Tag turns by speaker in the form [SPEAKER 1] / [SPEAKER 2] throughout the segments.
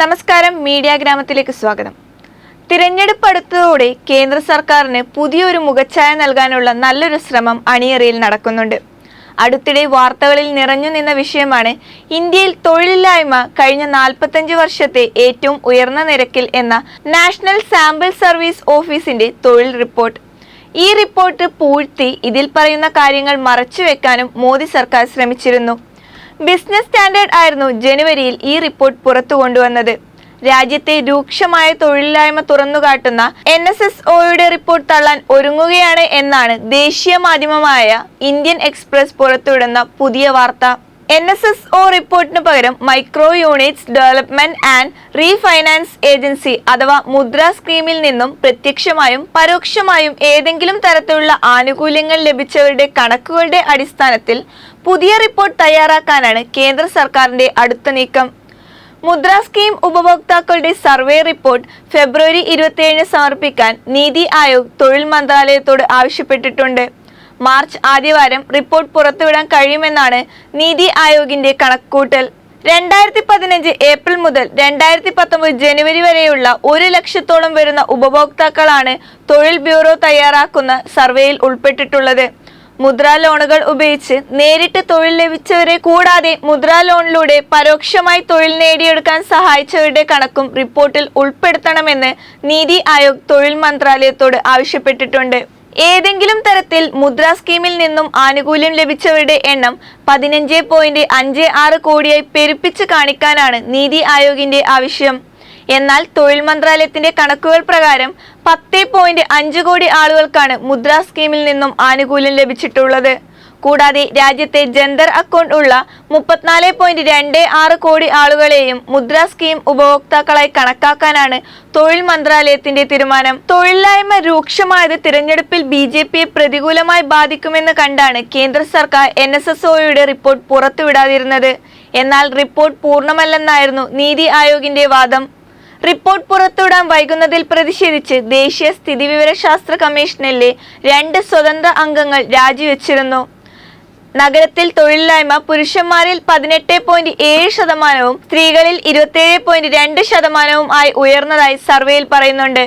[SPEAKER 1] നമസ്കാരം മീഡിയ ഗ്രാമത്തിലേക്ക് സ്വാഗതം. തിരഞ്ഞെടുപ്പ് അടുത്തതോടെ കേന്ദ്ര സർക്കാരിന് പുതിയൊരു മുഖച്ഛായ നൽകാനുള്ള നല്ലൊരു ശ്രമം അണിയറയിൽ നടക്കുന്നുണ്ട്. അടുത്തിടെ വാർത്തകളിൽ നിറഞ്ഞു നിന്ന വിഷയമാണ് ഇന്ത്യയിൽ തൊഴിലില്ലായ്മ കഴിഞ്ഞ നാൽപ്പത്തഞ്ച് വർഷത്തെ ഏറ്റവും ഉയർന്ന നിരക്കിൽ എന്ന നാഷണൽ സാമ്പിൾ സർവീസ് ഓഫീസിന്റെ തൊഴിൽ റിപ്പോർട്ട്. ഈ റിപ്പോർട്ട് പൂഴ്ത്തി ഇതിൽ പറയുന്ന കാര്യങ്ങൾ മറച്ചുവെക്കാനും മോദി സർക്കാർ ശ്രമിച്ചിരുന്നു. ബിസിനസ് സ്റ്റാൻഡേർഡ് ആയിരുന്നു ജനുവരിയിൽ ഈ റിപ്പോർട്ട് പുറത്തു കൊണ്ടുവന്നത്. രാജ്യത്തെ രൂക്ഷമായ തൊഴിലില്ലായ്മ തുറന്നുകാട്ടുന്ന എൻ എസ് എസ് ഒയുടെ റിപ്പോർട്ട് തള്ളാൻ ഒരുങ്ങുകയാണ് എന്നാണ് ദേശീയ മാധ്യമമായ ഇന്ത്യൻ എക്സ്പ്രസ് പുറത്തുവിടുന്ന പുതിയ വാർത്ത. എൻ എസ് എസ് ഒ റിപ്പോർട്ടിന് പകരം micro units development and refinance agency അഥവാ മുദ്ര സ്കീമിൽ നിന്നും പ്രത്യക്ഷമായും പരോക്ഷമായും ഏതെങ്കിലും തരത്തിലുള്ള ആനുകൂല്യങ്ങൾ ലഭിച്ചവരുടെ കണക്കുകളുടെ അടിസ്ഥാനത്തിൽ പുതിയ റിപ്പോർട്ട് തയ്യാറാക്കാനാണ് കേന്ദ്ര സർക്കാരിന്റെ അടുത്ത നീക്കം. മുദ്ര സ്കീം ഉപഭോക്താക്കളുടെ സർവേ റിപ്പോർട്ട് ഫെബ്രുവരി ഇരുപത്തിയേഴിന് സമർപ്പിക്കാൻ നീതി ആയോഗ് തൊഴിൽ മന്ത്രാലയത്തോട് ആവശ്യപ്പെട്ടിട്ടുണ്ട്. മാർച്ച് ആദ്യവാരം റിപ്പോർട്ട് പുറത്തുവിടാൻ കഴിയുമെന്നാണ് നീതി ആയോഗിന്റെ കണക്കൂട്ടൽ രണ്ടായിരത്തി പതിനഞ്ച് ഏപ്രിൽ മുതൽ രണ്ടായിരത്തി പത്തൊമ്പത് ജനുവരി വരെയുള്ള ഒരു ലക്ഷത്തോളം വരുന്ന ഉപഭോക്താക്കളാണ് തൊഴിൽ ബ്യൂറോ തയ്യാറാക്കുന്ന സർവേയിൽ ഉൾപ്പെട്ടിട്ടുള്ളത്. മുദ്രാ ലോണുകൾ ഉപയോഗിച്ച് നേരിട്ട് തൊഴിൽ ലഭിച്ചവരെ കൂടാതെ മുദ്രാ ലോണിലൂടെ പരോക്ഷമായി തൊഴിൽ നേടിയെടുക്കാൻ സഹായിച്ചവരുടെ കണക്കും റിപ്പോർട്ടിൽ ഉൾപ്പെടുത്തണമെന്ന് നീതി ആയോഗ് തൊഴിൽ മന്ത്രാലയത്തോട് ആവശ്യപ്പെട്ടിട്ടുണ്ട്. ഏതെങ്കിലും തരത്തിൽ മുദ്രാ സ്കീമിൽ നിന്നും ആനുകൂല്യം ലഭിച്ചവരുടെ എണ്ണം പതിനഞ്ച് പോയിന്റ് അഞ്ച് ആറ് കോടിയായി പെരുപ്പിച്ച് കാണിക്കാനാണ് നീതി ആയോഗിന്റെ ആവശ്യം. എന്നാൽ തൊഴിൽ മന്ത്രാലയത്തിന്റെ കണക്കുകൾ പ്രകാരം പത്ത് പോയിന്റ് അഞ്ച് കോടി ആളുകൾക്കാണ് മുദ്രാ സ്കീമിൽ നിന്നും ആനുകൂല്യം ലഭിച്ചിട്ടുള്ളത്. കൂടാതെ രാജ്യത്തെ ജന്തർ അക്കൗണ്ട് ഉള്ള മുപ്പത്തിനാല് പോയിന്റ് രണ്ട് ആറ് കോടി ആളുകളെയും മുദ്ര സ്കീം ഉപഭോക്താക്കളായി കണക്കാക്കാനാണ് തൊഴിൽ മന്ത്രാലയത്തിന്റെ തീരുമാനം. തൊഴിലില്ലായ്മ രൂക്ഷമായത് തിരഞ്ഞെടുപ്പിൽ ബി ജെ പിയെ പ്രതികൂലമായി ബാധിക്കുമെന്ന് കണ്ടാണ് കേന്ദ്ര സർക്കാർ എൻ എസ് എസ് ഒയുടെ റിപ്പോർട്ട് പുറത്തുവിടാതിരുന്നത്. എന്നാൽ റിപ്പോർട്ട് പൂർണമല്ലെന്നായിരുന്നു നീതി ആയോഗിന്റെ വാദം. റിപ്പോർട്ട് പുറത്തുവിടാൻ വൈകുന്നതിൽ പ്രതിഷേധിച്ച് ദേശീയ സ്ഥിതിവിവരശാസ്ത്ര കമ്മീഷനിലെ രണ്ട് സ്വതന്ത്ര അംഗങ്ങൾ രാജിവെച്ചിരുന്നു. നഗരത്തിൽ തൊഴിലില്ലായ്മ പുരുഷന്മാരിൽ പതിനെട്ട് പോയിന്റ് ഏഴ് ശതമാനവും സ്ത്രീകളിൽ ഇരുപത്തിയേഴ് പോയിന്റ് രണ്ട് ശതമാനവും ആയി ഉയർന്നതായി സർവേയിൽ പറയുന്നുണ്ട്.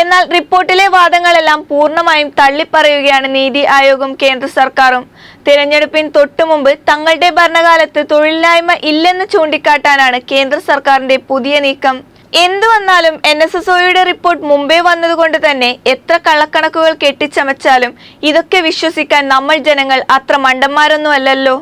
[SPEAKER 1] എന്നാൽ റിപ്പോർട്ടിലെ വാദങ്ങളെല്ലാം പൂർണമായും തള്ളിപ്പറയുകയാണ് നീതി ആയോഗും കേന്ദ്ര സർക്കാരും. തിരഞ്ഞെടുപ്പിന് തൊട്ടുമുമ്പ് തങ്ങളുടെ ഭരണകാലത്ത് തൊഴിലില്ലായ്മ ഇല്ലെന്ന് ചൂണ്ടിക്കാട്ടാനാണ് കേന്ദ്ര സർക്കാരിന്റെ പുതിയ നീക്കം. എന്തു വന്നാലും എൻ എസ് എസ് ഒയുടെ റിപ്പോർട്ട് മുമ്പേ വന്നതുകൊണ്ട് തന്നെ എത്ര കള്ളക്കണക്കുകൾ കെട്ടിച്ചമച്ചാലും ഇതൊക്കെ വിശ്വസിക്കാൻ നമ്മൾ ജനങ്ങൾ അത്ര മണ്ടന്മാരൊന്നുമല്ലല്ലോ